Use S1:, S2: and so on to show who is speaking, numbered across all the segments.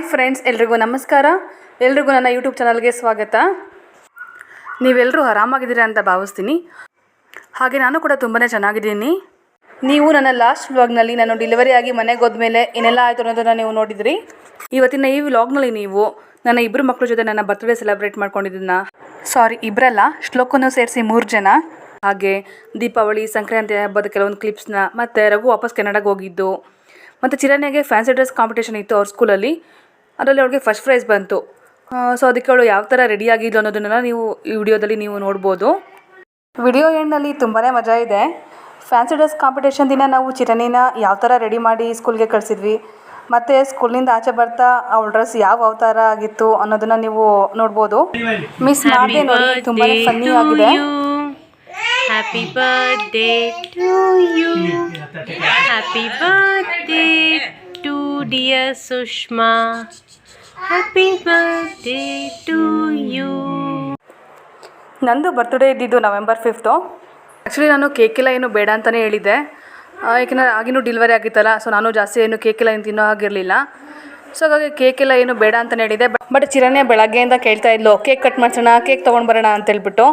S1: Hi friends, ಎಲ್ರಿಗೂ ನಮಸ್ಕಾರ. ಎಲ್ರಿಗೂ ನನ್ನ ಯೂಟ್ಯೂಬ್ ಚಾನಲ್ಗೆ ಸ್ವಾಗತ. ನೀವೆಲ್ಲರೂ ಆರಾಮಾಗಿದ್ದೀರಾ ಅಂತ ಭಾವಿಸ್ತೀನಿ. ಹಾಗೆ ನಾನು ಕೂಡ ತುಂಬಾ ಚೆನ್ನಾಗಿದ್ದೀನಿ. ನೀವು ನನ್ನ ಲಾಸ್ಟ್ ವ್ಲಾಗ್ನಲ್ಲಿ ನಾನು ಡೆಲಿವರಿ ಆಗಿ ಮನೆಗೆ ಹೋದ್ಮೇಲೆ ಏನೆಲ್ಲ ಆಯಿತು ಅನ್ನೋದನ್ನು ನೀವು ನೋಡಿದ್ರಿ? ಇವತ್ತಿನ ಈ ವ್ಲಾಗ್ನಲ್ಲಿ ನೀವು ನನ್ನ ಇಬ್ಬರು ಮಕ್ಕಳ ಜೊತೆ ನನ್ನ ಬರ್ತ್ಡೇ ಸೆಲೆಬ್ರೇಟ್ ಮಾಡ್ಕೊಂಡಿದ್ದನ್ನ. ಸಾರಿ ಇಬ್ಬರಲ್ಲ ಶ್ಲೋಕನ್ನು ಸೇರಿಸಿ ಮೂರು ಜನ. ಹಾಗೆ ದೀಪಾವಳಿ, ಸಂಕ್ರಾಂತಿ ಹಬ್ಬದ ಕೆಲವೊಂದು ಕ್ಲಿಪ್ಸ್ನ ಮತ್ತು ರಘು ವಾಪಸ್ ಕೆನಡಾಗೆ ಹೋಗಿದ್ದು. ಮತ್ತು ಚಿರಣ್ಯಗೆ ಫ್ಯಾನ್ಸಿ ಡ್ರೆಸ್ ಕಾಂಪಿಟೇಷನ್ ಇತ್ತು ಅವ್ರ ಸ್ಕೂಲಲ್ಲಿ ಅದರಲ್ಲಿ ಅವಳಿಗೆ ಫಸ್ಟ್ ಪ್ರೈಸ್ ಬಂತು. ಸೊ ಅದಕ್ಕೆ ಅವಳು ಯಾವ ಥರ ರೆಡಿ ಆಗಿದ್ಲು ಅನ್ನೋದನ್ನೆಲ್ಲ ನೀವು ಈ ವಿಡಿಯೋದಲ್ಲಿ ನೀವು ನೋಡ್ಬೋದು. ವಿಡಿಯೋ ಎಂಡ್ನಲ್ಲಿ ತುಂಬಾ ಮಜಾ ಇದೆ. ಫ್ಯಾನ್ಸಿ ಡ್ರೆಸ್ ಕಾಂಪಿಟೇಷನ್ ದಿನ ನಾವು ಚಿರಣಿನ ಯಾವ ಥರ ರೆಡಿ ಮಾಡಿ ಸ್ಕೂಲ್ಗೆ ಕಳಿಸಿದ್ವಿ. ಮತ್ತು ಸ್ಕೂಲಿಂದ ಆಚೆ ಬರ್ತಾ ಅವಳ ಡ್ರೆಸ್ ಯಾವ ಅವತಾರ ಆಗಿತ್ತು ಅನ್ನೋದನ್ನು ನೀವು ನೋಡ್ಬೋದು. ಮಿಸ್ ಮಾಡಿದೆ ನೋಡಿ ತುಂಬ ಫನ್ನಿ ಆಗಿದೆ.
S2: Happy birthday to you happy birthday to dear Sushma. Happy birthday to you
S1: ನಂದು ಬರ್ತ್ಡೇ ಇದ್ದಿದ್ದು ನವೆಂಬರ್ ಫಿಫ್ತು ಆ್ಯಕ್ಚುಲಿ ನಾನು ಕೇಕೆಲ್ಲ ಏನು ಬೇಡ ಅಂತಲೇ ಹೇಳಿದ್ದೆ. ಏಕೆಂದರೆ ಆಗಿನೂ ಡಿಲ್ವರಿ ಆಗಿತ್ತಲ್ಲ ಸೊ ನಾನು ಜಾಸ್ತಿ ಏನು ಕೇಕೆಲ್ಲ ಏನು ತಿನ್ನೋ ಆಗಿರಲಿಲ್ಲ ಸೊ ಹಾಗಾಗಿ ಕೇಕೆಲ್ಲ ಏನು ಬೇಡ ಅಂತಲೇ ಹೇಳಿದೆ ಬಟ್ ಚಿರನೇ ಬೆಳಗ್ಗೆಯಿಂದ ಕೇಳ್ತಾ ಇದ್ಲು ಕೇಕ್ ಕಟ್ ಮಾಡ್ಸೋಣ ಕೇಕ್ ತೊಗೊಂಡು ಬರೋಣ ಅಂತ ಹೇಳ್ಬಿಟ್ಟು.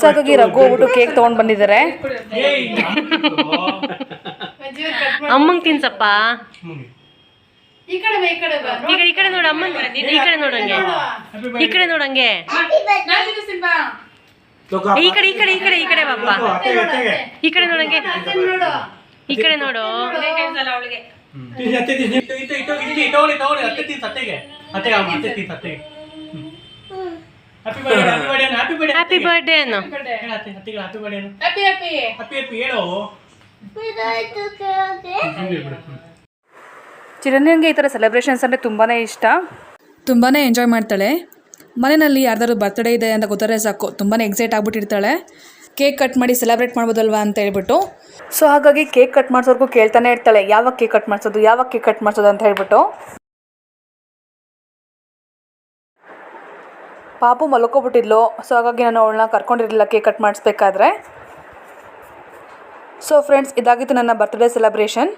S1: ಸೊ ಹಾಗಾಗಿ ರಘು ಹೋಗ್ಬಿಟ್ಟು ಕೇಕ್ ತೊಗೊಂಡು ಬಂದಿದ್ದಾರೆ.
S2: ಅಮ್ಮಂಗೆ ತಿನ್ಸಪ್ಪ. ಈ ಕಡೆ ಈ ಕಡೆ ನೋಡು ಅಮ್ಮಂಗ್. ಈ ಕಡೆ ನೋಡಂಗೆ. ಈ ಕಡೆ ನೋಡಂಗೆ. ಈ ಕಡೆ ಈ ಕಡೆ ಈ ಕಡೆ ಈ ಕಡೆ ಬಾಪ್ಪ. ಈ ಕಡೆ ನೋಡಂಗೆ. ಈ ಕಡೆ ನೋಡು. ಹ್ಯಾಪಿ ಬರ್ಡೇ ಅನ್ನು
S1: ಚಿರನ್ಯಂಗೆ ಈ ಥರ ಸೆಲೆಬ್ರೇಷನ್ಸ್ ಅಂದರೆ ತುಂಬಾ ಇಷ್ಟ. ತುಂಬಾ ಎಂಜಾಯ್ ಮಾಡ್ತಾಳೆ. ಮನೆಯಲ್ಲಿ ಯಾರ್ದಾದ್ರು ಬರ್ತ್ಡೇ ಇದೆ ಅಂತ ಗೊತ್ತಾದ್ರೆ ಸಾಕು ತುಂಬಾ ಎಕ್ಸೈಟ್ ಆಗಿಬಿಟ್ಟಿರ್ತಾಳೆ. ಕೇಕ್ ಕಟ್ ಮಾಡಿ ಸೆಲೆಬ್ರೇಟ್ ಮಾಡ್ಬೋದಲ್ವಾ ಅಂತ ಹೇಳ್ಬಿಟ್ಟು. ಸೊ ಹಾಗಾಗಿ ಕೇಕ್ ಕಟ್ ಮಾಡಿಸೋರ್ಗೂ ಕೇಳ್ತಾನೆ ಇರ್ತಾಳೆ ಯಾವಾಗ ಕೇಕ್ ಕಟ್ ಮಾಡಿಸೋದು ಯಾವಾಗ ಕೇಕ್ ಕಟ್ ಮಾಡಿಸೋದು ಅಂತ ಹೇಳ್ಬಿಟ್ಟು. ಪಾಪು ಮಲ್ಕೊಬಿಟ್ಟಿದ್ಲು ಸೊ ಹಾಗಾಗಿ ನಾನು ಅವಳನ್ನ ಕರ್ಕೊಂಡಿರಲಿಲ್ಲ ಕೇಕ್ ಕಟ್ ಮಾಡಿಸ್ಬೇಕಾದ್ರೆ. ಸೊ ಫ್ರೆಂಡ್ಸ್ ಇದಾಗಿತ್ತು ನನ್ನ ಬರ್ತ್ಡೇ ಸೆಲೆಬ್ರೇಷನ್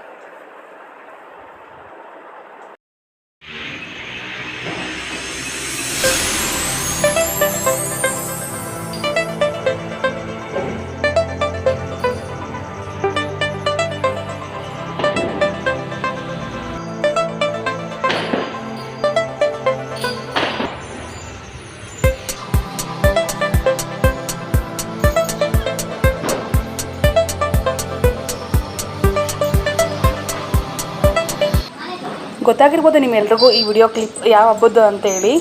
S1: ಗೊತ್ತಾಗಿರ್ಬೋದು ನಿಮ್ಮೆಲ್ರಿಗೂ ಈ ವಿಡಿಯೋ ಕ್ಲಿಪ್ ಯಾವ ಹಬ್ಬದ್ದು ಅಂತೇಳಿ.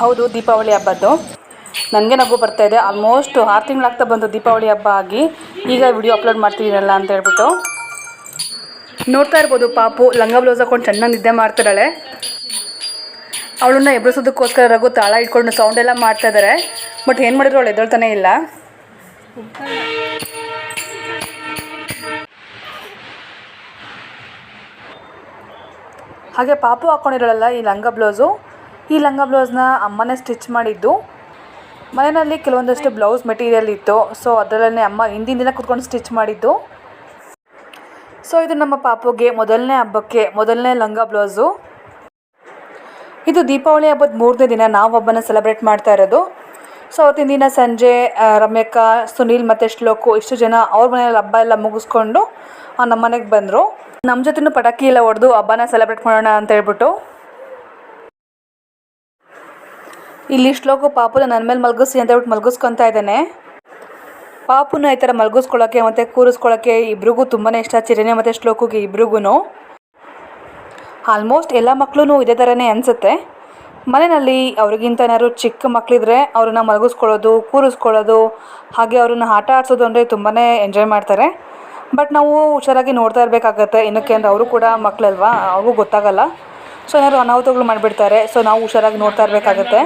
S1: ಹೌದು, ದೀಪಾವಳಿ ಹಬ್ಬದ್ದು. ನನಗೆ ನಗು ಬರ್ತಾ ಇದೆ. ಆಲ್ಮೋಸ್ಟ್ ಆರು ತಿಂಗಳಾಗ್ತಾ ಬಂತು ದೀಪಾವಳಿ ಹಬ್ಬ ಆಗಿ ಈಗ ವಿಡಿಯೋ ಅಪ್ಲೋಡ್ ಮಾಡ್ತಿದ್ದೀನಲ್ಲ ಅಂತ ಹೇಳ್ಬಿಟ್ಟು. ನೋಡ್ತಾ ಇರ್ಬೋದು ಪಾಪು, ಲಂಗ ಬ್ಲೌಸ್ ಹಾಕೊಂಡು ಚೆನ್ನಾಗಿ ನಿದ್ದೆ ಮಾಡ್ತಿದ್ದಾಳೆ. ಅವಳನ್ನ ಎಬ್ರಿಸೋದಕ್ಕೋಸ್ಕರ ರಘು ತಾಳ ಇಟ್ಕೊಂಡು ಸೌಂಡೆಲ್ಲ ಮಾಡ್ತಾ ಇದ್ದಾರೆ ಬಟ್ ಏನು ಮಾಡಿದ್ರು ಅವಳು ಎದ್ದೇಳ್ತಾನೆ ಇಲ್ಲ. ಹಾಗೆ ಪಾಪು ಹಾಕ್ಕೊಂಡಿರಲ್ಲ ಈ ಲಂಗ ಬ್ಲೌಸು. ಈ ಲಂಗ ಬ್ಲೌಸ್ನ ಅಮ್ಮನೇ ಸ್ಟಿಚ್ ಮಾಡಿದ್ದು. ಮನೆಯಲ್ಲಿ ಕೆಲವೊಂದಷ್ಟು ಬ್ಲೌಸ್ ಮೆಟೀರಿಯಲ್ ಇತ್ತು. ಸೊ, ಅದರಲ್ಲೇ ಅಮ್ಮ ಹಿಂದಿನ ದಿನ ಕುತ್ಕೊಂಡು ಸ್ಟಿಚ್ ಮಾಡಿದ್ದು. ಸೊ, ಇದು ನಮ್ಮ ಪಾಪುಗೆ ಮೊದಲನೇ ಹಬ್ಬಕ್ಕೆ ಮೊದಲನೇ ಲಂಗ ಬ್ಲೌಸು. ಇದು ದೀಪಾವಳಿ ಹಬ್ಬದ ಮೂರನೇ ದಿನ ನಾವು ಹಬ್ಬನ ಸೆಲೆಬ್ರೇಟ್ ಮಾಡ್ತಾ ಇರೋದು. ಸೊ, ಅವತ್ತಿನ ದಿನ ಸಂಜೆ ರಮ್ಯಕ್ಕ, ಸುನೀಲ್ ಮತ್ತು ಶ್ಲೋಕು ಇಷ್ಟು ಜನ ಅವ್ರ ಮನೆಯಲ್ಲಿ ಹಬ್ಬ ಎಲ್ಲ ಮುಗಿಸ್ಕೊಂಡು ನಮ್ಮ ಮನೆಗೆ ಬಂದರು. ನಮ್ಮ ಜೊತೆನೂ ಪಟಾಕಿ ಎಲ್ಲ ಹೊಡೆದು ಹಬ್ಬನ ಸೆಲೆಬ್ರೇಟ್ ಮಾಡೋಣ ಅಂತ ಹೇಳ್ಬಿಟ್ಟು. ಇಲ್ಲಿ ಶ್ಲೋಕ ಪಾಪುನ ನನ್ನ ಮೇಲೆ ಮಲಗಿಸಿ ಅಂತ ಹೇಳ್ಬಿಟ್ಟು ಮಲಗಿಸ್ಕೊತಾ ಇದ್ದಾನೆ. ಪಾಪುನ ಈ ಥರ ಮಲಗಿಸ್ಕೊಳ್ಳೋಕ್ಕೆ ಮತ್ತು ಕೂರಿಸ್ಕೊಳ್ಳೋಕ್ಕೆ ಇಬ್ರಿಗೂ ತುಂಬಾ ಇಷ್ಟ, ಚಿರನೆ ಮತ್ತು ಶ್ಲೋಕಕ್ಕೆ ಇಬ್ರಿಗೂ ಆಲ್ಮೋಸ್ಟ್ ಎಲ್ಲ ಮಕ್ಕಳು ಇದೇ ಥರನೇ ಅನಿಸುತ್ತೆ. ಮನೆಯಲ್ಲಿ ಅವ್ರಿಗಿಂತ ಏನಾದ್ರು ಚಿಕ್ಕ ಮಕ್ಕಳಿದ್ರೆ ಅವ್ರನ್ನ ಮಲಗಿಸ್ಕೊಳ್ಳೋದು, ಕೂರಿಸ್ಕೊಳ್ಳೋದು, ಹಾಗೆ ಅವ್ರನ್ನ ಆಟ ಆಡಿಸೋದು ಅಂದರೆ ತುಂಬಾ ಎಂಜಾಯ್ ಮಾಡ್ತಾರೆ. ಬಟ್ ನಾವು ಹುಷಾರಾಗಿ ನೋಡ್ತಾ ಇರಬೇಕಾಗತ್ತೆ. ಏನಕ್ಕೆ ಅಂದರೆ ಅವರು ಕೂಡ ಮಕ್ಕಳಲ್ವಾ ಅವ್ರಿಗೂ ಗೊತ್ತಾಗಲ್ಲ. ಸೊ ಏನಾದ್ರು ಅನಾಹುತಗಳು ಮಾಡಿಬಿಡ್ತಾರೆ. ಸೊ ನಾವು ಹುಷಾರಾಗಿ ನೋಡ್ತಾ ಇರಬೇಕಾಗತ್ತೆ.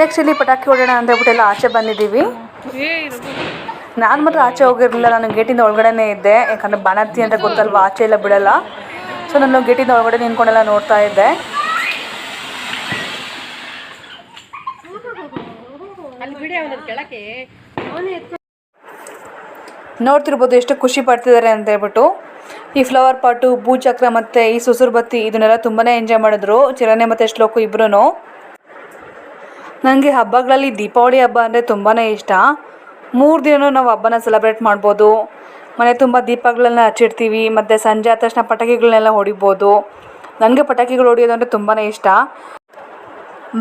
S1: ನೆಕ್ಸ್ಟ್ ಇಲ್ಲಿ ಪಟಾಕಿ ಹೊಡೋಣ ಅಂತ ಹೇಳ್ಬಿಟ್ಟು ಎಲ್ಲ ಆಚೆ ಬಂದಿದ್ದೀವಿ. ನಾನು ಮಾತ್ರ ಆಚೆ ಹೋಗಿರಲಿಲ್ಲ. ನಾನು ಗೇಟಿಂದ ಒಳಗಡೆನೇ ಇದ್ದೆ. ಯಾಕಂದರೆ ಬಾಣತಿ ಅಂತ ಗೊತ್ತಲ್ವ? ಆಚೆ ಎಲ್ಲ ಬಿಡಲ್ಲ. ಸೊ ನಾನು ಗೇಟಿಂದ ಒಳಗಡೆ ನಿಂತ್ಕೊಂಡೆಲ್ಲ ನೋಡ್ತಾ ಇದ್ದೆ. ನೋಡ್ತಿರ್ಬೋದು ಎಷ್ಟು ಖುಷಿ ಪಡ್ತಿದ್ದಾರೆ ಅಂತ ಹೇಳ್ಬಿಟ್ಟು. ಈ ಫ್ಲವರ್ ಪಾಟು ಭೂಚಕ್ರ ಮತ್ತು ಈ ಸುಸುರು ಬತ್ತಿ ಇದನ್ನೆಲ್ಲ ತುಂಬಾ ಎಂಜಾಯ್ ಮಾಡಿದ್ರು. ಚಿರನೆ ಮತ್ತು ಶ್ಲೋಕು ಇಬ್ಬರೂ ನನಗೆ ಹಬ್ಬಗಳಲ್ಲಿ ದೀಪಾವಳಿ ಹಬ್ಬ ಅಂದರೆ ತುಂಬಾ ಇಷ್ಟ. ಮೂರು ದಿನವೂ ನಾವು ಹಬ್ಬನ ಸೆಲೆಬ್ರೇಟ್ ಮಾಡ್ಬೋದು. ಮನೆ ತುಂಬ ದೀಪಗಳನ್ನ ಹಚ್ಚಿಡ್ತೀವಿ, ಮತ್ತು ಸಂಜೆ ಆದ ತಕ್ಷಣ ಪಟಾಕಿಗಳನ್ನೆಲ್ಲ ಹೊಡಿಬೋದು. ನನಗೆ ಪಟಾಕಿಗಳು ಹೊಡಿಯೋದು ಅಂದರೆ ತುಂಬಾ ಇಷ್ಟ.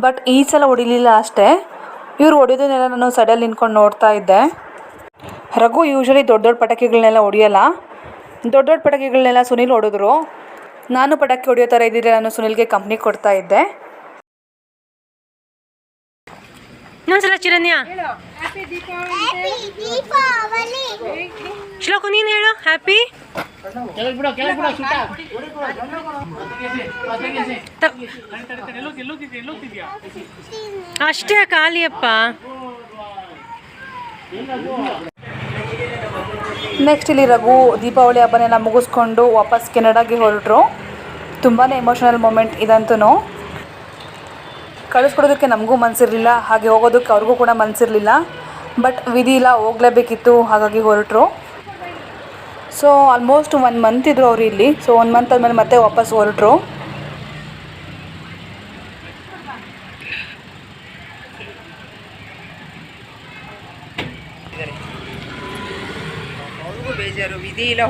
S1: ಬಟ್ ಈ ಸಲ ಹೊಡಿಲಿಲ್ಲ ಅಷ್ಟೇ. ಇವರು ಹೊಡೆಯೋದನ್ನೆಲ್ಲ ನಾನು ಸಡಲ್ ನಿಂತ್ಕೊಂಡು ನೋಡ್ತಾ ಇದ್ದೆ. ರಘು ಯೂಶ್ವಲಿ ದೊಡ್ಡ ದೊಡ್ಡ ಪಟಾಕಿಗಳನ್ನೆಲ್ಲ ಹೊಡೆಯೋಲ್ಲ. ದೊಡ್ಡ ದೊಡ್ಡ ಪಟಾಕಿಗಳನ್ನೆಲ್ಲ ಸುನಿಲ್ ಹೊಡೆದ್ರು. ನಾನು ಪಟಾಕಿ ಹೊಡೆಯೋ ಥರ ಇದ್ದಿದ್ರೆ ನಾನು ಸುನೀಲ್ಗೆ ಕಂಪ್ನಿ ಕೊಡ್ತಾ ಇದ್ದೆ.
S2: ಇನ್ನೊಂದ್ಸಲ ಚಿರನ್ಯ ಶ್ಲೋಕು ನೀನು ಹೇಳು ಹ್ಯಾಪಿ ಅಷ್ಟೇ ಖಾಲಿಯಪ್ಪ.
S1: ನೆಕ್ಸ್ಟ್ ಇಲ್ಲಿ ರಘು, ದೀಪಾವಳಿ ಹಬ್ಬನೆಲ್ಲ ಮುಗಿಸ್ಕೊಂಡು ವಾಪಸ್ ಕೆನಡಾಗೆ ಹೊರಟರು. ತುಂಬಾ ಎಮೋಷನಲ್ ಮೂಮೆಂಟ್ ಇದಂತೂ ಕಳಿಸ್ಕೊಡೋದಕ್ಕೆ ನಮಗೂ ಮನಸ್ಸಿರಲಿಲ್ಲ ಹಾಗೆ ಹೋಗೋದಕ್ಕೆ ಅವ್ರಿಗೂ ಕೂಡ ಮನಸ್ಸಿರಲಿಲ್ಲ ಬಟ್ ವಿಧಿ ಇಲ್ಲ, ಹೋಗಲೇಬೇಕಿತ್ತು, ಹಾಗಾಗಿ ಹೊರಟರು. ಸೊ ಆಲ್ಮೋಸ್ಟ್ ಒನ್ ಮಂತ್ ಇದ್ದರು ಅವರು ಇಲ್ಲಿ. ಸೊ ಒನ್ ಮಂತ್ ಆದಮೇಲೆ ಮತ್ತೆ ವಾಪಸ್ ಹೊರಟರು.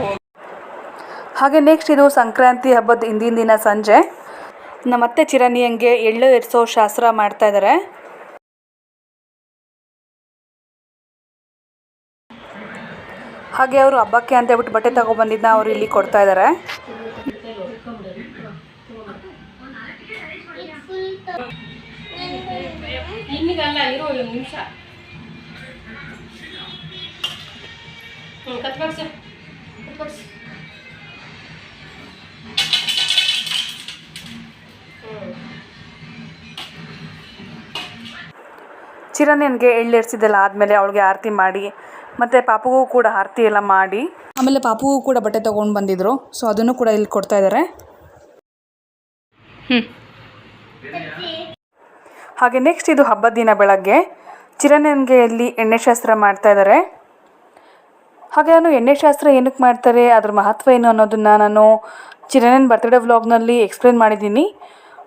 S3: ಹೋಗಿ.
S1: ಹಾಗೆ ನೆಕ್ಸ್ಟ್ ಇದು ಸಂಕ್ರಾಂತಿ ಹಬ್ಬದ ಹಿಂದಿನ ದಿನ ಸಂಜೆ. ನಮ್ಮ ನಮ್ಮತ್ತೆ ಚಿರನಿಯಂಗೆ ಎಳ್ಳು ಎರ್ಸೋ ಶಾಸ್ತ್ರ ಮಾಡ್ತಾ ಇದ್ದಾರೆ ಹಾಗೆ ಅವರು ಹಬ್ಬಕ್ಕೆ ಅಂತ ಹೇಳ್ಬಿಟ್ಟು ಬಟ್ಟೆ ತಗೊಬಂದಿದ್ದನ್ನ ಅವರು ಇಲ್ಲಿ ಕೊಡ್ತಾ ಇದ್ದಾರೆ
S2: ನಿಮಿಷ. ಕತ್ಬರ್ಸು
S1: ಚಿರನಿಯನ್ಗೆ ಆದಮೇಲೆ ಅವಳಿಗೆ ಆರತಿ ಮಾಡಿ ಮತ್ತು ಪಾಪುಗೂ ಕೂಡ ಆರತಿ ಎಲ್ಲ ಮಾಡಿ. ಆಮೇಲೆ ಪಾಪುಗೂ ಕೂಡ ಬಟ್ಟೆ ತೊಗೊಂಡು ಬಂದಿದ್ರು ಸೊ ಅದನ್ನು ಕೂಡ ಇಲ್ಲಿ ಕೊಡ್ತಾ ಇದ್ದಾರೆ ಹಾಗೆ ನೆಕ್ಸ್ಟ್ ಇದು ಹಬ್ಬದ ದಿನ ಬೆಳಗ್ಗೆ. ಚಿರನಿಯನ್ಗೆ ಇಲ್ಲಿ ಎಣ್ಣೆ ಶಾಸ್ತ್ರ ಮಾಡ್ತಾ ಇದ್ದಾರೆ ಹಾಗೆ ನಾನು ಎಣ್ಣೆ ಶಾಸ್ತ್ರ ಏನಕ್ಕೆ ಮಾಡ್ತಾರೆ, ಅದ್ರ ಮಹತ್ವ ಏನು ಅನ್ನೋದನ್ನು ನಾನು ಚಿರನನ್ ಬರ್ತ್ಡೇ ವ್ಲಾಗ್ನಲ್ಲಿ ಎಕ್ಸ್ಪ್ಲೇನ್ ಮಾಡಿದ್ದೀನಿ.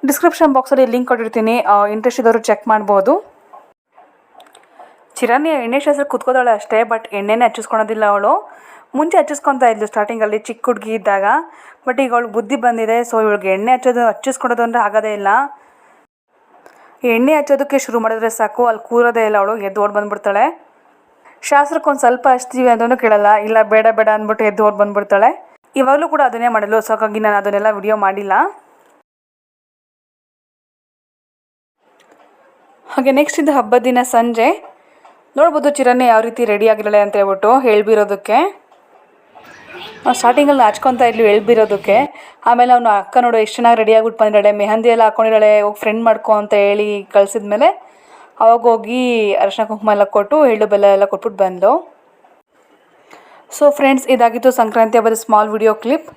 S1: ಡಿಸ್ಕ್ರಿಪ್ಷನ್ ಬಾಕ್ಸಲ್ಲಿ ಲಿಂಕ್ ಕೊಟ್ಟಿರ್ತೀನಿ ಇಂಟ್ರೆಸ್ಟ್ ಇದ್ದವರು ಚೆಕ್ ಮಾಡ್ಬೋದು. ಚಿರಾನಿ ಎಣ್ಣೆ ಶಾಸ್ತ್ರ ಕುತ್ಕೋದಾಳೆ ಅಷ್ಟೇ ಬಟ್ ಎಣ್ಣೆನೇ ಹಚ್ಚಿಸ್ಕೊಳೋದಿಲ್ಲ ಅವಳು. ಮುಂಚೆ ಹಚ್ಚಿಸ್ಕೊತಾ ಇದ್ಲು ಸ್ಟಾರ್ಟಿಂಗಲ್ಲಿ ಚಿಕ್ಕ ಹುಡುಗಿ ಇದ್ದಾಗ ಬಟ್ ಈಗ ಅವಳು ಬುದ್ಧಿ ಬಂದಿದೆ ಸೊ ಇವಳಿಗೆ ಎಣ್ಣೆ ಹಚ್ಚೋದು ಹಚ್ಚಿಸ್ಕೊಡೋದು ಅಂದರೆ ಆಗೋದೇ ಇಲ್ಲ. ಎಣ್ಣೆ ಹಚ್ಚೋದಕ್ಕೆ ಶುರು ಮಾಡಿದ್ರೆ ಸಾಕು, ಅಲ್ಲಿ ಕೂರೋದೇ ಇಲ್ಲ ಅವಳು, ಎದ್ದು ಓಡ್ ಬಂದ್ಬಿಡ್ತಾಳೆ. ಶಾಸ್ತ್ರಕ್ಕೆ ಒಂದು ಸ್ವಲ್ಪ ಹಚ್ತೀವಿ ಅಂತಲೂ ಕೇಳಲ್ಲ. ಇಲ್ಲ, ಬೇಡ ಬೇಡ ಅಂದ್ಬಿಟ್ಟು ಎದ್ದು ಅವ್ರು ಬಂದ್ಬಿಡ್ತಾಳೆ. ಇವಾಗಲೂ ಕೂಡ ಅದನ್ನೇ ಮಾಡಲು ಸೊ ಹಾಗಾಗಿ ನಾನು ಅದನ್ನೆಲ್ಲ ವಿಡಿಯೋ ಮಾಡಿಲ್ಲ. ಹಾಗೆ ನೆಕ್ಸ್ಟ್ ಇದು ಹಬ್ಬದ ದಿನ ಸಂಜೆ. ನೋಡ್ಬೋದು ಚಿರನ್ನೇ ಯಾವ ರೀತಿ ರೆಡಿ ಆಗಿರಳೆ ಅಂತ ಹೇಳ್ಬಿಟ್ಟು ಹೇಳ್ಬಿರೋದಕ್ಕೆ. ಸ್ಟಾರ್ಟಿಂಗಲ್ಲಿ ನಾಚ್ಕೊತಾ ಇದ್ಲು ಹೇಳ್ಬಿರೋದಕ್ಕೆ. ಆಮೇಲೆ ಅವನು ಅಕ್ಕ ನೋಡು, ಎಷ್ಟು ಚೆನ್ನಾಗಿ ರೆಡಿ ಆಗ್ಬಿಟ್ಟು ಬಂದಿದ್ದಾಳೆ. ಮೆಹಂದಿ ಎಲ್ಲ ಹಾಕೊಂಡಿದ್ದಾಳೆ. ಹೋಗಿ ಫ್ರೆಂಡ್ ಮಾಡ್ಕೊ ಅಂತ ಹೇಳಿ ಕಳಿಸಿದ್ಮೇಲೆ ಅವಾಗ ಹೋಗಿ ಅರಶಿನ ಕುಂಕುಮ ಎಲ್ಲ ಕೊಟ್ಟು, ಎಳ್ಳು ಬೆಲ್ಲ ಎಲ್ಲ ಕೊಟ್ಬಿಟ್ಟು ಬಂದಳು ಸೊ ಫ್ರೆಂಡ್ಸ್ ಇದಾಗಿತ್ತು ಸಂಕ್ರಾಂತಿ ಹಬ್ಬದ ಸ್ಮಾಲ್ ವಿಡಿಯೋ ಕ್ಲಿಪ್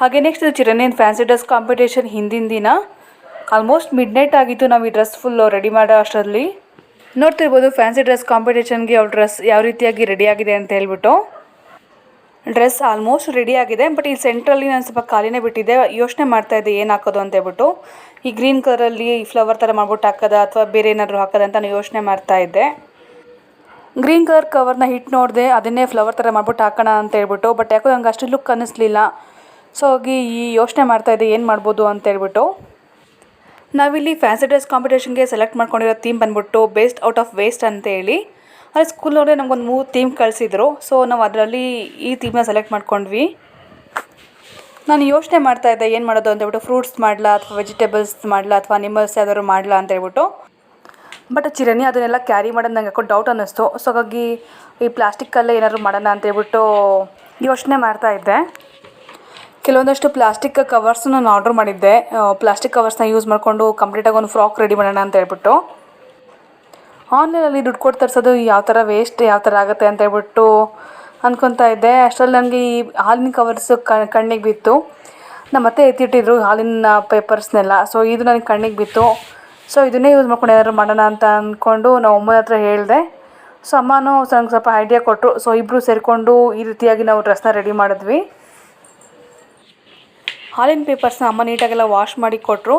S1: ಹಾಗೆ ನೆಕ್ಸ್ಟ್ ಇದು ಫ್ಯಾನ್ಸಿ ಡ್ರೆಸ್ ಕಾಂಪಿಟೇಷನ್ ಹಿಂದಿನ ದಿನ. ಆಲ್ಮೋಸ್ಟ್ ಮಿಡ್ ನೈಟ್ ಆಗಿತ್ತು ನಾವು ಈ ಡ್ರೆಸ್ ಫುಲ್ಲು ರೆಡಿ ಮಾಡೋ ಅಷ್ಟರಲ್ಲಿ. ನೋಡ್ತಿರ್ಬೋದು ಫ್ಯಾನ್ಸಿ ಡ್ರೆಸ್ ಕಾಂಪಿಟೇಷನ್ಗೆ ಅವ್ರ ಡ್ರೆಸ್ ಯಾವ ರೀತಿಯಾಗಿ ರೆಡಿ ಆಗಿದೆ ಅಂತ ಹೇಳ್ಬಿಟ್ಟು. ಡ್ರೆಸ್ ಆಲ್ಮೋಸ್ಟ್ ರೆಡಿ ಆಗಿದೆ, ಬಟ್ ಈ ಸೆಂಟ್ರಲ್ಲಿ ನಾನು ಸ್ವಲ್ಪ ಖಾಲಿನೇ ಬಿಟ್ಟಿದ್ದೆ. ಯೋಚನೆ ಮಾಡ್ತಾ ಇದ್ದೆ, ಏನು ಹಾಕೋದು ಅಂತ ಹೇಳ್ಬಿಟ್ಟು. ಈ ಗ್ರೀನ್ ಕಲರಲ್ಲಿ ಫ್ಲವರ್ ಥರ ಮಾಡ್ಬಿಟ್ಟು ಹಾಕೋದ ಅಥವಾ ಬೇರೆ ಏನಾದರೂ ಹಾಕೋದ ಅಂತ ನಾನು ಯೋಚನೆ ಮಾಡ್ತಾ ಇದ್ದೆ. ಗ್ರೀನ್ ಕಲರ್ ಕವರ್ನ ಹಿಟ್ ನೋಡಿದೆ, ಅದನ್ನೇ ಫ್ಲವರ್ ಥರ ಮಾಡ್ಬಿಟ್ಟು ಹಾಕೋಣ ಅಂತ ಹೇಳ್ಬಿಟ್ಟು, ಬಟ್ ಯಾಕೋ ನಂಗೆ ಅಷ್ಟು ಲುಕ್ ಅನ್ನಿಸ್ಲಿಲ್ಲ. ಸೊ, ಹೋಗಿ ಈ ಯೋಚನೆ ಮಾಡ್ತಾ ಇದ್ದೆ, ಏನು ಮಾಡ್ಬೋದು ಅಂತ ಹೇಳ್ಬಿಟ್ಟು. ನಾವಿಲ್ಲಿ ಫ್ಯಾನ್ಸಿ ಡ್ರೆಸ್ ಕಾಂಪಿಟೇಷನ್ಗೆ ಸೆಲೆಕ್ಟ್ ಮಾಡ್ಕೊಂಡಿರೋ ಥೀಮ್ ಬಂದ್ಬಿಟ್ಟು ಬೇಸ್ಟ್ ಔಟ್ ಆಫ್ ವೇಸ್ಟ್ ಅಂತ ಹೇಳಿ. ಅಲ್ಲಿ ಸ್ಕೂಲ್ನವರೇ ನಮಗೊಂದು ಮೂರು ಥೀಮ್ ಕಳಿಸಿದ್ರು. ಸೊ ನಾವು ಅದರಲ್ಲಿ ಈ ಥೀಮ್ನ ಸೆಲೆಕ್ಟ್ ಮಾಡ್ಕೊಂಡ್ವಿ. ನಾನು ಯೋಚನೆ ಮಾಡ್ತಾ ಇದ್ದೆ, ಏನು ಮಾಡೋದು ಅಂತೇಳ್ಬಿಟ್ಟು ಫ್ರೂಟ್ಸ್ ಮಾಡಲಾ ಅಥವಾ ವೆಜಿಟೇಬಲ್ಸ್ ಮಾಡಲಾ ಅಥವಾ ಅನಿಮಲ್ಸ್ ಯಾವ್ದಾದ್ರು ಮಾಡಲಾ ಅಂತ ಹೇಳ್ಬಿಟ್ಟು. ಬಟ್ ಚಿರಣಿ ಅದನ್ನೆಲ್ಲ ಕ್ಯಾರಿ ಮಾಡೋದು ನಂಗೆ ಯಾಕೋ ಡೌಟ್ ಅನ್ನಿಸ್ತು. ಸೊ ಹಾಗಾಗಿ ಈ ಪ್ಲಾಸ್ಟಿಕ್ಕಲ್ಲೇ ಏನಾದ್ರು ಮಾಡೋಣ ಅಂತ ಹೇಳ್ಬಿಟ್ಟು ಯೋಚನೆ ಮಾಡ್ತಾ ಇದ್ದೆ. ಕೆಲವೊಂದಷ್ಟು ಪ್ಲಾಸ್ಟಿಕ್ ಕವರ್ಸ್ ನಾನು ಆರ್ಡ್ರ್ ಮಾಡಿದ್ದೆ. ಪ್ಲಾಸ್ಟಿಕ್ ಕವರ್ಸ್ನ ಯೂಸ್ ಮಾಡಿಕೊಂಡು ಕಂಪ್ಲೀಟಾಗಿ ಒಂದು ಫ್ರಾಕ್ ರೆಡಿ ಮಾಡೋಣ ಅಂತ ಹೇಳ್ಬಿಟ್ಟು. ಆನ್ಲೈನಲ್ಲಿ ದುಡ್ಡು ಕೊಟ್ಟು ತರಿಸೋದು ಯಾವ ಥರ ವೇಸ್ಟ್ ಯಾವ ಥರ ಆಗುತ್ತೆ ಅಂತ ಹೇಳ್ಬಿಟ್ಟು ಅಂದ್ಕೊತಾ ಇದ್ದೆ. ಅಷ್ಟರಲ್ಲಿ ನನಗೆ ಈ ಹಾಲಿನ ಕವರ್ಸು ಕಣ್ಣಿಗೆ ಬಿತ್ತು. ನಮ್ಮ ಅತ್ತೆ ಎತ್ತಿಟ್ಟಿದ್ರು ಹಾಲಿನ ಪೇಪರ್ಸ್ನೆಲ್ಲ ಸೊ ಇದು ನನಗೆ ಕಣ್ಣಿಗೆ ಬಿತ್ತು. ಸೊ ಇದನ್ನೇ ಯೂಸ್ ಮಾಡ್ಕೊಂಡು ಏನಾದ್ರು ಮಾಡೋಣ ಅಂತ ಅಂದ್ಕೊಂಡು ನಾವು ಅಮ್ಮನ ಹತ್ರ ಹೇಳಿದೆ. ಸೊ ಅಮ್ಮನೂ ನಂಗೆ ಸ್ವಲ್ಪ ಐಡಿಯಾ ಕೊಟ್ಟರು ಸೊ ಇಬ್ಬರು ಸೇರಿಕೊಂಡು ಈ ರೀತಿಯಾಗಿ ನಾವು ಡ್ರೆಸ್ನ ರೆಡಿ ಮಾಡಿದ್ವಿ. ಹಾಲಿನ ಪೇಪರ್ಸ್ನ ಅಮ್ಮ ನೀಟಾಗೆಲ್ಲ ವಾಶ್ ಮಾಡಿ ಕೊಟ್ಟರು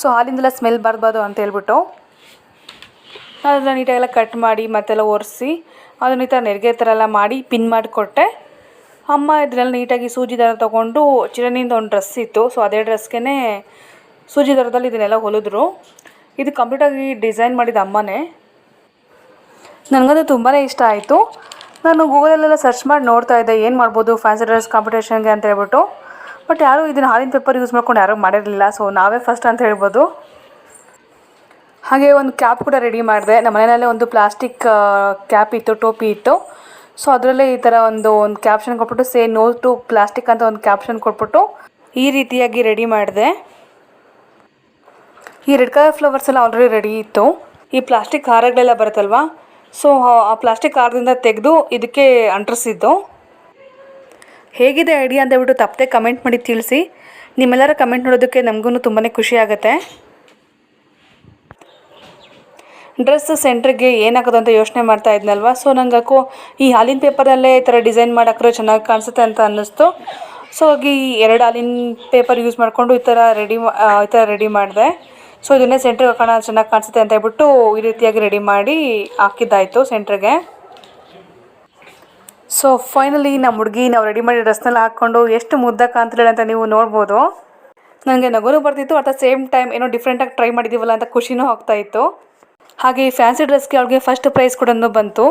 S1: ಸೊ ಹಾಲಿಂದೆಲ್ಲ ಸ್ಮೆಲ್ ಬರಬಾರ್ದು ಅಂತ ಹೇಳ್ಬಿಟ್ಟು. ಅದನ್ನ ನೀಟಾಗೆಲ್ಲ ಕಟ್ ಮಾಡಿ ಮತ್ತೆಲ್ಲ ಒರೆಸಿ, ಅದನ್ನ ಈ ಥರ ನೆರಿಗೆ ಥರ ಎಲ್ಲ ಮಾಡಿ ಪಿನ್ ಮಾಡಿಕೊಟ್ಟೆ. ಅಮ್ಮ ಇದರಲ್ಲಿ ನೀಟಾಗಿ ಸೂಜಿ ದಾರ ತೊಗೊಂಡು ಚಿರನಿಂದ ಒಂದು ಡ್ರೆಸ್ ಇತ್ತು. ಸೊ ಅದೇ ಡ್ರೆಸ್ಗೇ ಸೂಜಿ ದಾರದಲ್ಲಿ ಇದನ್ನೆಲ್ಲ ಹೊಲಿದ್ರು. ಇದು ಕಂಪ್ಲೀಟಾಗಿ ಡಿಸೈನ್ ಮಾಡಿದ ಅಮ್ಮನೇ. ನನಗದು ತುಂಬಾ ಇಷ್ಟ ಆಯಿತು. ನಾನು ಗೂಗಲಲ್ಲೆಲ್ಲ ಸರ್ಚ್ ಮಾಡಿ ನೋಡ್ತಾ ಇದ್ದೆ, ಏನು ಮಾಡ್ಬೋದು ಫ್ಯಾನ್ಸಿ ಡ್ರೆಸ್ ಕಾಂಪಿಟೇಷನ್ಗೆ ಅಂತ ಹೇಳ್ಬಿಟ್ಟು. ಬಟ್ ಯಾರೂ ಇದನ್ನು ಹಾಲಿನ ಪೇಪರ್ ಯೂಸ್ ಮಾಡ್ಕೊಂಡು ಯಾರೂ ಮಾಡಿರಲಿಲ್ಲ. ಸೊ ನಾವೇ ಫಸ್ಟ್ ಅಂತ ಹೇಳ್ಬೋದು. ಹಾಗೆ ಒಂದು ಕ್ಯಾಪ್ ಕೂಡ ರೆಡಿ ಮಾಡಿದೆ. ನಮ್ಮ ಮನೆಯಲ್ಲೇ ಒಂದು ಪ್ಲಾಸ್ಟಿಕ್ ಕ್ಯಾಪ್ ಇತ್ತು, ಟೋಪಿ ಇತ್ತು. ಸೊ ಅದರಲ್ಲೇ ಈ ಥರ ಒಂದು ಒಂದು ಕ್ಯಾಪ್ಷನ್ ಕೊಟ್ಬಿಟ್ಟು ಸೇ ನೋ ಟು ಪ್ಲಾಸ್ಟಿಕ್ ಅಂತ ಒಂದು ಕ್ಯಾಪ್ಷನ್ ಕೊಟ್ಬಿಟ್ಟು, ಈ ರೀತಿಯಾಗಿ ರೆಡಿ ಮಾಡಿದೆ. ಈ ರೆಡ್ ಕಲರ್ ಫ್ಲವರ್ಸ್ ಎಲ್ಲ ಆಲ್ರೆಡಿ ರೆಡಿ ಇತ್ತು. ಈ ಪ್ಲಾಸ್ಟಿಕ್ ಹಾರಗಳೆಲ್ಲ ಬರುತ್ತಲ್ವಾ? ಸೊ ಆ ಪ್ಲಾಸ್ಟಿಕ್ ಹಾರದಿಂದ ತೆಗೆದು ಇದಕ್ಕೆ ಅಂಟಿಸಿದ್ದು ಹೇಗಿದೆ ಐಡಿಯಾ ಅಂತ ಹೇಳ್ಬಿಟ್ಟು ತಪ್ಪದೆ ಕಮೆಂಟ್ ಮಾಡಿ ತಿಳಿಸಿ. ನಿಮ್ಮೆಲ್ಲರ ಕಮೆಂಟ್ ನೋಡೋದಕ್ಕೆ ನಮಗೂ ತುಂಬಾ ಖುಷಿ ಆಗುತ್ತೆ. ಡ್ರೆಸ್ ಸೆಂಟ್ರಿಗೆ ಏನಾಗೋದು ಅಂತ ಯೋಚನೆ ಮಾಡ್ತಾ ಇದ್ನಲ್ವ? ಸೊ ನಂಗೆ ಯಾಕೋ ಈ ಹಾಲಿನ ಪೇಪರಲ್ಲೇ ಈ ಥರ ಡಿಸೈನ್ ಮಾಡೋಕ್ರೆ ಚೆನ್ನಾಗಿ ಕಾಣಿಸುತ್ತೆ ಅಂತ ಅನ್ನಿಸ್ತು. ಸೊ ಹಾಗೆ ಈ ಎರಡು ಹಾಲಿನ ಪೇಪರ್ ಯೂಸ್ ಮಾಡಿಕೊಂಡು ಈ ಥರ ರೆಡಿ ಈ ಥರ ರೆಡಿ ಮಾಡಿದೆ. ಸೊ ಇದನ್ನೇ ಸೆಂಟ್ರಿಗೆ ಹಾಕೋಣ, ಚೆನ್ನಾಗಿ ಕಾಣಿಸುತ್ತೆ ಅಂತ ಹೇಳ್ಬಿಟ್ಟು ಈ ರೀತಿಯಾಗಿ ರೆಡಿ ಮಾಡಿ ಹಾಕಿದ್ದಾಯಿತು ಸೆಂಟ್ರಿಗೆ. ಸೊ ಫೈನಲಿ ನಮ್ಮ ಹುಡುಗಿ ನಾವು ರೆಡಿ ಮಾಡಿ ಡ್ರೆಸ್ನೆಲ್ಲ ಹಾಕ್ಕೊಂಡು ಎಷ್ಟು ಮುದ್ದ ಕಾಣ್ತಿದ್ದಾಳೆ ಅಂತ ನೀವು ನೋಡ್ಬೋದು. ನನಗೆ ನಗುನೂ ಬರ್ತಿತ್ತು ಅಟ್ ದ ಸೇಮ್ ಟೈಮ್ ಏನೋ ಡಿಫ್ರೆಂಟಾಗಿ ಟ್ರೈ ಮಾಡಿದ್ದೀವಲ್ಲ ಅಂತ ಖುಷಿನೂ ಹೋಗ್ತಾಯಿತ್ತು ಹಾಗೆ ಈ ಫ್ಯಾನ್ಸಿ ಡ್ರೆಸ್ಗೆ ಅವಳಿಗೆ ಫಸ್ಟ್ ಪ್ರೈಸ್ ಕೂಡ ಬಂತು.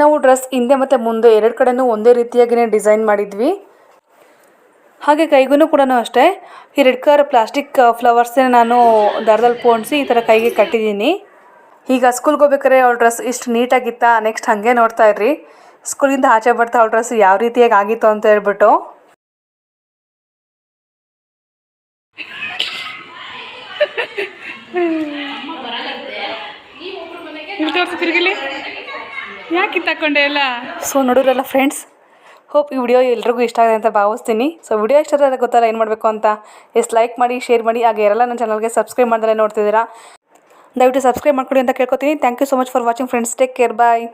S1: ನಾವು ಡ್ರೆಸ್ ಹಿಂದೆ ಮತ್ತು ಮುಂದೆ ಎರಡು ಕಡೆಯೂ ಒಂದೇ ರೀತಿಯಾಗಿಯೇ ಡಿಸೈನ್ ಮಾಡಿದ್ವಿ. ಹಾಗೆ ಕೈಗೂ ಕೂಡ ಅಷ್ಟೇ. ಈ ರೆಡ್ ಕಲರ್ ಪ್ಲಾಸ್ಟಿಕ್ ಫ್ಲವರ್ಸ್ನ ನಾನು ದಾರದಲ್ಲಿ ಪೋಣಿಸಿ ಈ ಥರ ಕೈಗೆ ಕಟ್ಟಿದ್ದೀನಿ. ಈಗ ಸ್ಕೂಲ್ಗೆ ಹೋಗ್ಬೇಕಾರೆ ಅವಳ ಡ್ರೆಸ್ ಇಷ್ಟು ನೀಟಾಗಿತ್ತಾ? ನೆಕ್ಸ್ಟ್ ಹಾಗೆ ನೋಡ್ತಾ ಇರ್ರಿ. ಸ್ಕೂಲಿಂದ ಆಚೆ ಬರ್ತಾ ಅವಳ ಡ್ರೆಸ್ ಯಾವ ರೀತಿಯಾಗಿ ಆಗಿತ್ತು ಅಂತ ಹೇಳ್ಬಿಟ್ಟು.
S2: ತಿರುಗಿಲಿ. ಯಾಕೆ ತಕೊಂಡೆ ಎಲ್ಲ?
S1: ಸೊ ನೋಡಿದ್ರಲ್ಲ ಫ್ರೆಂಡ್ಸ್ ಹೋಪ್ ಈ ವಿಡಿಯೋ ಎಲ್ರಿಗೂ ಇಷ್ಟ ಆಗಿದೆ ಅಂತ ಭಾವಿಸ್ತೀನಿ. ಸೊ ವಿಡಿಯೋ ಇಷ್ಟ ಆದರೆ ಗೊತ್ತಲ್ಲ ಏನು ಮಾಡಬೇಕು ಅಂತ. ಎಷ್ಟು ಲೈಕ್ ಮಾಡಿ ಶೇರ್ ಮಾಡಿ. ಹಾಗೆ ಯಾರೆಲ್ಲ ನನ್ನ ಚಾನಲ್ಗೆ ಸಬ್ಸ್ಕ್ರೈಬ್ ಮಾಡ್ದಲ್ಲೇ ನೋಡ್ತಿದ್ದೀರಾ, ದಯವಿಟ್ಟು ಸಬ್ಸ್ಕ್ರೈಬ್ ಮಾಡ್ಕೊಡಿ ಅಂತ ಕೇಳ್ಕೊತೀನಿ. Thank you so much for watching friends take care bye